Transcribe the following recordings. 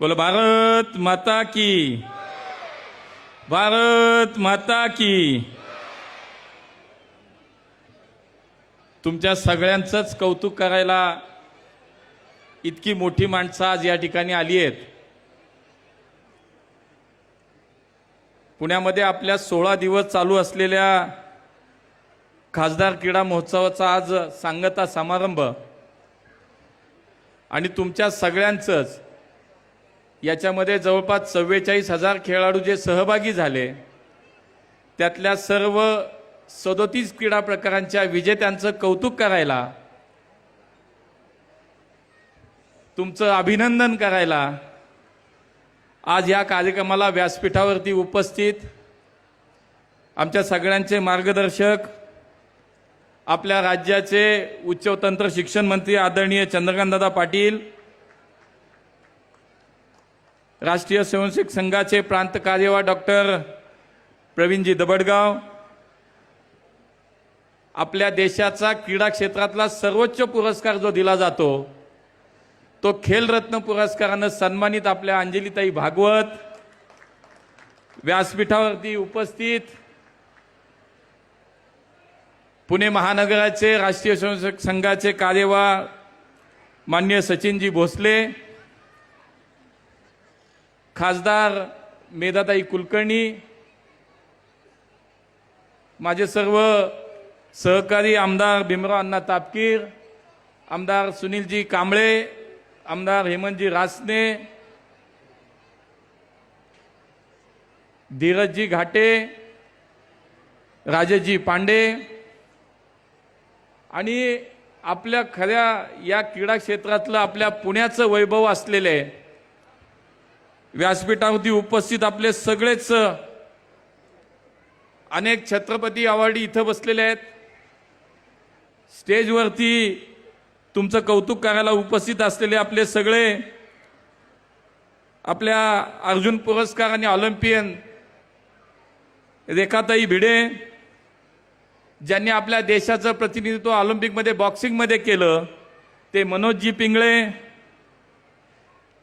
बोलो भारत माता की। भारत माता की। तुमच्या सगळ्यांचंच कौतुक करायला इतकी मोठी माणसं आज या ठिकाणी आली आहेत. पुण्यामध्ये आपल्या सोळा दिवस चालू असलेल्या खासदार क्रीडा महोत्सवाचा आज सांगता समारंभ. आणि तुमच्या सगळ्यांचंच याच्यामध्ये जवळपास चव्वेचाळीस हजार खेळाडू जे सहभागी झाले त्यातल्या सर्व सदोतीस क्रीडा प्रकारांच्या विजेत्यांचं कौतुक करायला तुमचं अभिनंदन करायला आज या कार्यक्रमाला व्यासपीठावरती उपस्थित आमच्या सगळ्यांचे मार्गदर्शक आपल्या राज्याचे उच्च तंत्र शिक्षण मंत्री आदरणीय चंद्रकांतदादा पाटील राष्ट्रीय स्वयंसेवक संघाचे प्रांत कार्यवाह डॉक्टर प्रवीणजी दबडगाव. आपल्या देशाचा क्रीडा क्षेत्रातला सर्वोच्च पुरस्कार जो दिला जातो तो खेलरत्न पुरस्कारानं सन्मानित आपल्या अंजलीताई भागवत. व्यासपीठावरती उपस्थित पुणे महानगराचे राष्ट्रीय स्वयंसेवक संघाचे कार्यवाह मान्य सचिनजी भोसले. खासदार मेधाताई कुलकर्णी माझे सर्व सहकारी आमदार भीमराव अण्णा तापकीर आमदार सुनीलजी कांबळे आमदार हेमंतजी रासने धीरजजी घाटे राजेशजी पांडे आणि आपल्या खऱ्या या क्रीडा क्षेत्रातलं आपल्या पुण्याचं वैभव असलेले व्यासपीठावरती उपस्थित आपले सगळेच अनेक छत्रपती अवॉर्डी इथं बसलेले आहेत. स्टेजवरती तुमचं कौतुक करायला उपस्थित असलेले आपले सगळे आपल्या अर्जुन पुरस्कार आणि ऑलिम्पियन रेखाताई भिडे ज्यांनी आपल्या देशाचं प्रतिनिधित्व ऑलिम्पिकमध्ये बॉक्सिंगमध्ये केलं ते मनोजजी पिंगळे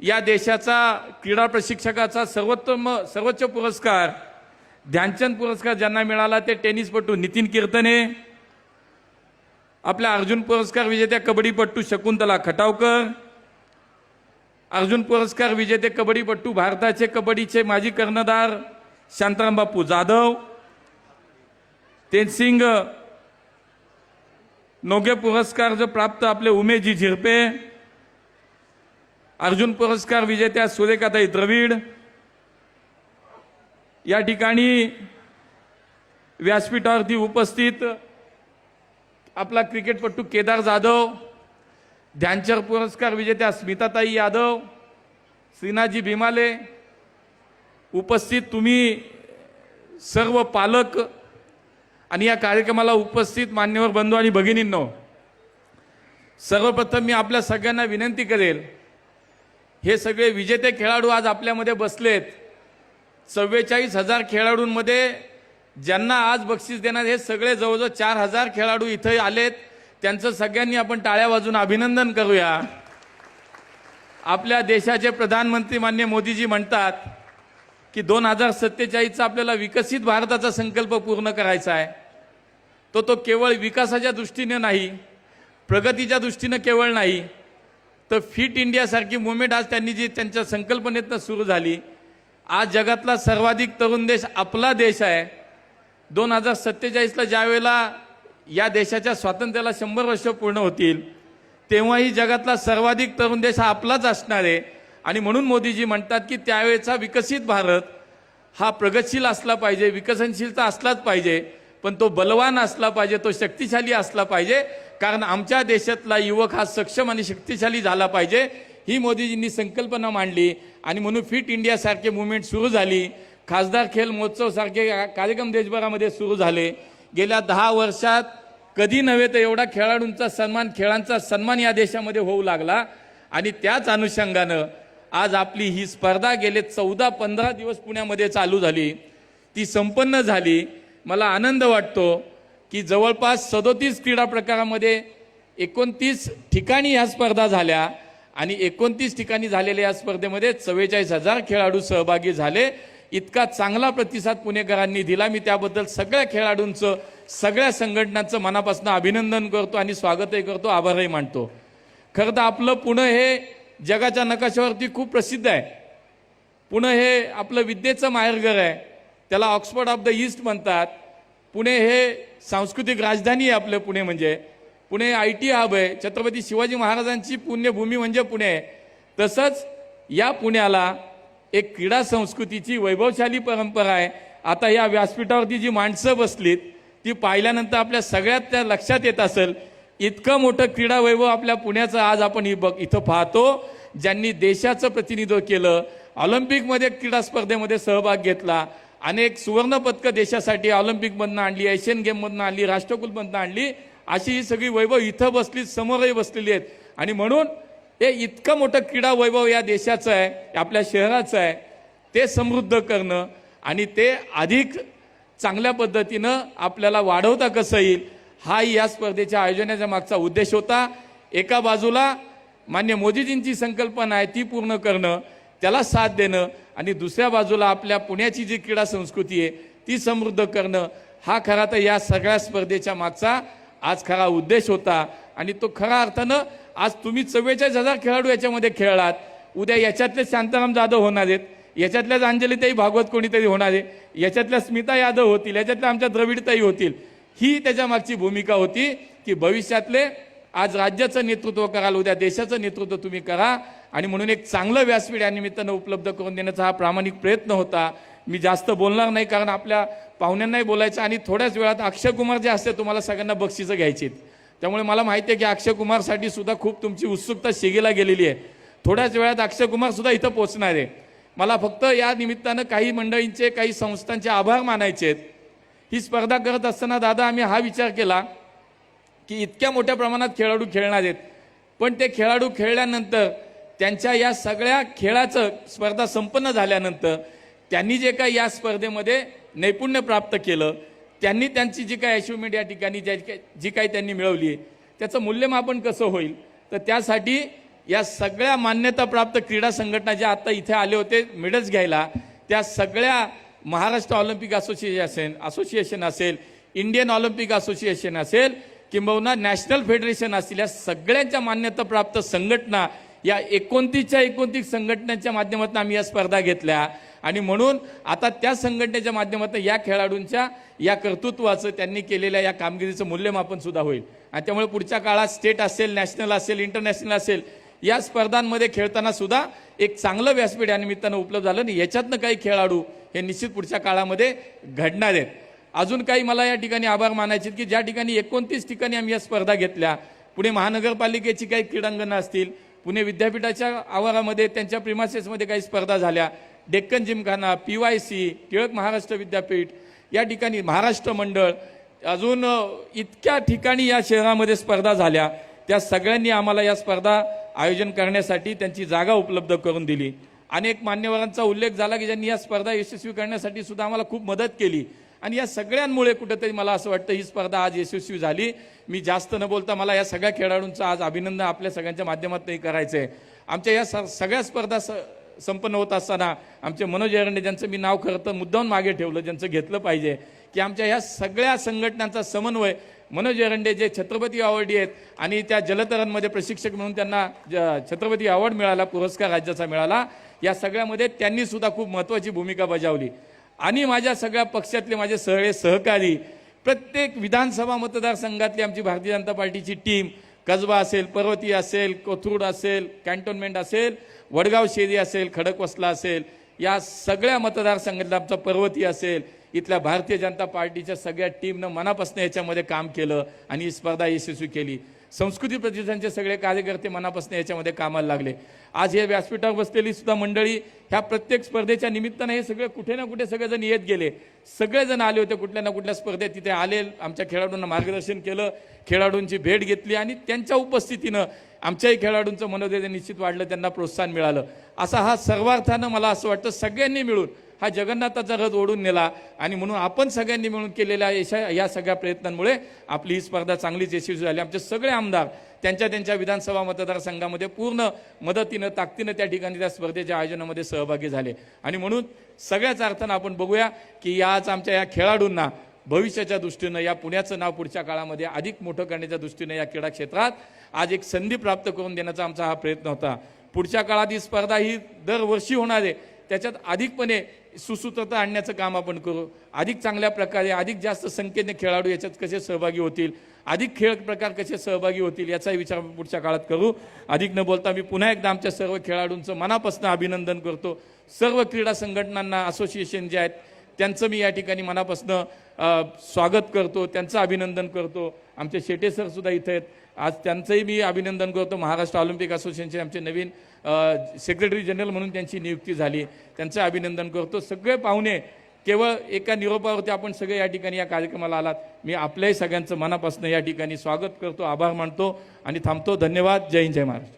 या देशाचा क्रीडा प्रशिक्षकाचा सर्वोत्तम सर्वोच्च पुरस्कार ध्यानचंद पुरस्कार ज्यांना मिळाला ते टेनिसपटू नितीन कीर्तने आपल्या अर्जुन पुरस्कार विजेत्या कबड्डीपट्टू शकुंतला खटावकर अर्जुन पुरस्कार विजेते कबड्डीपट्टू भारताचे कबड्डीचे माजी कर्णधार शांताराम बापू जाधव तेनसिंग नोगे पुरस्कार जो प्राप्त आपले उमेजी झिरपे अर्जुन पुरस्कार विजेत्या सुरेखाताई द्रविड. या ठिकाणी व्यासपीठावरती उपस्थित आपला क्रिकेटपटू केदार जाधव ध्यानचंद पुरस्कार विजेत्या स्मिताताई यादव श्रीनाजी भीमाले उपस्थित तुम्ही सर्व पालक आणि या कार्यक्रमाला उपस्थित मान्यवर बंधू आणि भगिनींनो सर्वप्रथम मी आपल्या सगळ्यांना विनंती करेल हे सगळे विजेते खेळाडू आज आपल्यामध्ये बसलेत. चव्वेचाळीस हजार खेळाडूंमध्ये ज्यांना आज बक्षीस देणार हे सगळे जवळजवळ चार हजार खेळाडू इथं आलेत. त्यांचं सगळ्यांनी आपण टाळ्या वाजून अभिनंदन करूया. आपल्या देशाचे प्रधानमंत्री मान्य मोदीजी म्हणतात की दोन हजार सत्तेचाळीसचा आपल्याला विकसित भारताचा संकल्प पूर्ण करायचा आहे. तो तो केवळ विकासाच्या दृष्टीने नाही प्रगतीच्या दृष्टीनं केवळ नाही तर फिट इंडियासारखी मुवमेंट आज त्यांनी जी त्यांच्या संकल्पनेतनं सुरू झाली आज जगातला सर्वाधिक तरुण देश आपला देश आहे. दोन हजार सत्तेचाळीसला ज्या वेळेला या देशाच्या स्वातंत्र्याला शंभर वर्ष पूर्ण होतील तेव्हाही जगातला सर्वाधिक तरुण देश हा आपलाच असणार आहे. आणि म्हणून मोदीजी म्हणतात की त्यावेळेचा विकसित भारत हा प्रगतशील असला पाहिजे विकसनशीलता असलाच पाहिजे पण तो बलवान असला पाहिजे तो शक्तिशाली असला पाहिजे. कारण आमच्या देशातला युवक हा सक्षम आणि शक्तिशाली झाला पाहिजे. ही मोदीजींनी संकल्पना मांडली आणि म्हणून फिट इंडियासारखे मुवमेंट सुरू झाली. खासदार खेल महोत्सवसारखे कार्यक्रम देशभरामध्ये सुरू झाले. गेल्या दहा वर्षात कधी नव्हे तर एवढा खेळाडूंचा सन्मान खेळांचा सन्मान या देशामध्ये होऊ लागला. आणि त्याच अनुषंगानं आज आपली ही स्पर्धा गेले चौदा पंधरा दिवस पुण्यामध्ये चालू झाली. ती संपन्न झाली. मला आनंद वाटतो. की जवळपास सदोतीस क्रीडा प्रकारामध्ये एकोणतीस ठिकाणी ह्या स्पर्धा झाल्या आणि एकोणतीस ठिकाणी झालेल्या या स्पर्धेमध्ये चव्वेचाळीस हजार खेळाडू सहभागी झाले. इतका चांगला प्रतिसाद पुणेकरांनी दिला. मी त्याबद्दल सगळ्या खेळाडूंचं सगळ्या संघटनांचं मनापासून अभिनंदन करतो आणि स्वागतही करतो. आभारही मानतो. खरं तर आपलं पुणे हे जगाच्या नकाशावरती खूप प्रसिद्ध आहे. पुणे हे आपलं विद्येचं माहेरघर आहे. त्याला ऑक्सफर्ड ऑफ द ईस्ट म्हणतात. पुणे हे सांस्कृतिक राजधानी आहे आपलं पुणे म्हणजे. पुणे आय टी हब आहे. छत्रपती शिवाजी महाराजांची पुण्यभूमी म्हणजे पुणे आहे. तसंच या पुण्याला एक क्रीडा संस्कृतीची वैभवशाली परंपरा आहे. आता या व्यासपीठावरती जी माणसं बसलीत ती पाहिल्यानंतर आपल्या सगळ्यात त्या लक्षात येत असेल इतकं मोठं क्रीडा वैभव आपल्या पुण्याचं आज आपण इ- बघ इथं पाहतो. ज्यांनी देशाचं प्रतिनिधित्व केलं ऑलिम्पिकमध्ये क्रीडा स्पर्धेमध्ये सहभाग घेतला अनेक सुवर्णपदकं देशासाठी ऑलिम्पिकमधनं आणली एशियन गेममधनं आणली राष्ट्रकुलमधनं आणली. अशी ही सगळी वैभव इथं बसली समोरही बसलेली आहेत. आणि म्हणून हे इतकं मोठं क्रीडा वैभव या देशाचं आहे आपल्या शहराचं आहे ते समृद्ध करणं आणि ते अधिक चांगल्या पद्धतीनं आपल्याला वाढवता कसं येईल हाही या स्पर्धेच्या आयोजनाच्या मागचा उद्देश होता. एका बाजूला मान्य मोदीजींची संकल्पना आहे ती पूर्ण करणं. त्याला साथ देणं आणि दुसऱ्या बाजूला आपल्या पुण्याची जी क्रीडा संस्कृती आहे ती समृद्ध करणं हा खरा तर या सगळ्या स्पर्धेच्या मागचा आज खरा उद्देश होता. आणि तो खरा अर्थानं आज तुम्ही चव्वेचाळीस हजार खेळाडू याच्यामध्ये खेळलात. उद्या याच्यातले शांताराम जाधव होणार आहेत. याच्यातल्याच अंजलीताई भागवत कोणीतरी होणार आहे. याच्यातल्या स्मिता यादव होतील. याच्यातल्या आमच्या द्रविडताई होतील. ही त्याच्या मागची भूमिका होती की भविष्यातले आज राज्याचं नेतृत्व कराल उद्या देशाचं नेतृत्व तुम्ही करा. आणि म्हणून एक चांगलं व्यासपीठ या निमित्तानं उपलब्ध करून देण्याचा हा प्रामाणिक प्रयत्न होता. मी जास्त बोलणार नाही कारण आपल्या पाहुण्यांनाही बोलायचं आणि थोड्याच वेळात अक्षय कुमार जे असते तुम्हाला सगळ्यांना बक्षिसं घ्यायची आहेत. त्यामुळे मला माहिती आहे की अक्षय कुमारसाठी सुद्धा खूप तुमची उत्सुकता शिगेला गेलेली आहे. थोड्याच वेळात अक्षय कुमार सुद्धा इथं पोहोचणार आहे. मला फक्त या निमित्तानं काही मंडळींचे काही संस्थांचे आभार मानायचे आहेत. ही स्पर्धा करत असताना दादा आम्ही हा विचार केला की इतक्या मोठ्या प्रमाणात खेळाडू खेळणार आहेत. पण ते खेळाडू खेळल्यानंतर त्यांच्या या सगळ्या खेळाचं स्पर्धा संपन्न झाल्यानंतर त्यांनी जे काही या स्पर्धेमध्ये नैपुण्य प्राप्त केलं त्यांनी त्यांची जी काही अचिव्हमेंट या ठिकाणी ज्या जी काही त्यांनी मिळवली आहे त्याचं मूल्यमापन कसं होईल? तर त्यासाठी या सगळ्या मान्यताप्राप्त क्रीडा संघटना ज्या आता इथे आले होते मेडल्स घ्यायला त्या सगळ्या महाराष्ट्र ऑलिम्पिक असोसिएशन असेल असोसिएशन असेल इंडियन ऑलिम्पिक असोसिएशन असेल किंबहुना नॅशनल फेडरेशन असतील या सगळ्यांच्या मान्यताप्राप्त संघटना या एकोणतीसच्या एकोणतीस संघटनांच्या माध्यमातून आम्ही या स्पर्धा घेतल्या. आणि म्हणून आता त्या संघटनेच्या माध्यमातून या खेळाडूंच्या या कर्तृत्वाचं त्यांनी केलेल्या या कामगिरीचं मूल्यमापन सुद्धा होईल. आणि त्यामुळे पुढच्या काळात स्टेट असेल नॅशनल असेल इंटरनॅशनल असेल या स्पर्धांमध्ये खेळताना सुद्धा एक चांगलं व्यासपीठ या निमित्तानं उपलब्ध झालं आणि याच्यातनं काही खेळाडू हे निश्चित पुढच्या काळामध्ये घडणार आहेत. अजून काही मला या ठिकाणी आभार मानायचे आहेत की ज्या ठिकाणी एकोणतीस ठिकाणी आम्ही या स्पर्धा घेतल्या पुणे महानगरपालिकेची काही क्रीडांगणं असतील पुणे विद्यापीठाच्या आवारामध्ये त्यांच्या प्रिमासेसमध्ये काही स्पर्धा झाल्या Deccan Gymkhana P Y C Tilak Maharashtra विद्यापीठ या ठिकाणी महाराष्ट्र मंडळ अजून इतक्या ठिकाणी या शहरामध्ये स्पर्धा झाल्या त्या सगळ्यांनी आम्हाला या स्पर्धा आयोजन करण्यासाठी त्यांची जागा उपलब्ध करून दिली. अनेक मान्यवरांचा उल्लेख झाला की ज्यांनी या स्पर्धा यशस्वी करण्यासाठी सुद्धा आम्हाला खूप मदत केली. आणि या सगळ्यांमुळे कुठंतरी मला असं वाटतं ही स्पर्धा आज यशस्वी झाली. मी जास्त न बोलता मला या सगळ्या खेळाडूंचं आज अभिनंदन आपल्या सगळ्यांच्या माध्यमातूनही करायचं आहे आमच्या या स- सगळ्या स्पर्धा स संपन्न होत असताना आमचे मनोज एरंडे ज्यांचं मी नाव खरं तर मुद्दाम मागे ठेवलं ज्यांचं घेतलं पाहिजे की आमच्या ह्या सगळ्या संघटनांचा समन्वय मनोज एरंडे जे छत्रपती अवॉर्डी आहेत आणि त्या जलतरणमध्ये प्रशिक्षक म्हणून त्यांना ज- छत्रपती अवॉर्ड मिळाला पुरस्कार राज्याचा मिळाला या सगळ्यामध्ये त्यांनी सुद्धा खूप महत्त्वाची भूमिका बजावली. आणि माझ्या सगळ्या पक्षातले माझे सगळे सहकारी प्रत्येक विधानसभा मतदारसंघातली आमची भारतीय जनता पार्टीची टीम कसबा असेल पर्वती असेल कोथरूड असेल कॅन्टोन्मेंट असेल वडगाव शेरी असेल खडकवसला असेल या सगळ्या मतदारसंघातला आमचा पर्वती असेल इथल्या भारतीय जनता पार्टीच्या सगळ्या टीमनं मनापासून याच्यामध्ये काम केलं आणि ही स्पर्धा यशस्वी केली. संस्कृती प्रतिष्ठानचे सगळे कार्यकर्ते मनापासून याच्यामध्ये कामाला लागले. आज हे व्यासपीठावर बसलेली सुद्धा मंडळी ह्या प्रत्येक स्पर्धेच्या निमित्तानं हे सगळे कुठे ना कुठे सगळेजण येत गेले. सगळेजण आले होते कुठल्या ना कुठल्या स्पर्धेत. तिथे आले आमच्या खेळाडूंना मार्गदर्शन केलं खेळाडूंची भेट घेतली आणि त्यांच्या उपस्थितीनं आमच्याही खेळाडूंचं मनोधैर्य निश्चित वाढलं त्यांना प्रोत्साहन मिळालं. असा हा सर्वार्थानं मला असं वाटतं सगळ्यांनी मिळून हा जगन्नाथाचा रथ ओढून नेला. आणि म्हणून आपण सगळ्यांनी मिळून केलेल्या यशा या सगळ्या प्रयत्नांमुळे आपली ही स्पर्धा चांगलीच यशस्वी झाली. आमचे सगळे आमदार त्यांच्या त्यांच्या विधानसभा मतदारसंघामध्ये पूर्ण मदतीनं ताकदीनं त्या ठिकाणी त्या स्पर्धेच्या आयोजनामध्ये सहभागी झाले. आणि म्हणून सगळ्याच अर्थानं आपण बघूया की याच आमच्या या खेळाडूंना भविष्याच्या दृष्टीनं या पुण्याचं नाव पुढच्या काळामध्ये अधिक मोठं करण्याच्या दृष्टीनं या क्रीडा क्षेत्रात आज एक संधी प्राप्त करून देण्याचा आमचा हा प्रयत्न होता. पुढच्या काळात ही स्पर्धा ही दरवर्षी होणार आहे. त्याच्यात अधिकपणे सुसूत्रता आणण्याचं काम आपण करू. अधिक चांगल्या प्रकारे अधिक जास्त संख्येने खेळाडू याच्यात कसे सहभागी होतील अधिक खेळ प्रकार कसे सहभागी होतील याचाही विचार आपण पुढच्या काळात करू. अधिक न बोलता मी पुन्हा एकदा आमच्या सर्व खेळाडूंचं मनापासून अभिनंदन करतो. सर्व क्रीडा संघटनांना असोसिएशन जे आहेत त्यांचं मी या ठिकाणी मनापासनं स्वागत करतो त्यांचं अभिनंदन करतो. आमचे शेटे सर सुद्धा इथे आहेत. आज त्यांचंही मी अभिनंदन करतो. महाराष्ट्र ऑलिम्पिक असोसिएशनचे आमचे नवीन सेक्रेटरी जनरल म्हणून त्यांची नियुक्ती झाली. त्यांचं अभिनंदन करतो. सगळे पाहुणे केवळ एका निरोपावरती आपण सगळे या ठिकाणी या कार्यक्रमाला आलात. मी आपल्याही सगळ्यांचं मनापासून या ठिकाणी स्वागत करतो आभार मानतो आणि थांबतो. धन्यवाद. जय हिंद जय महाराष्ट्र.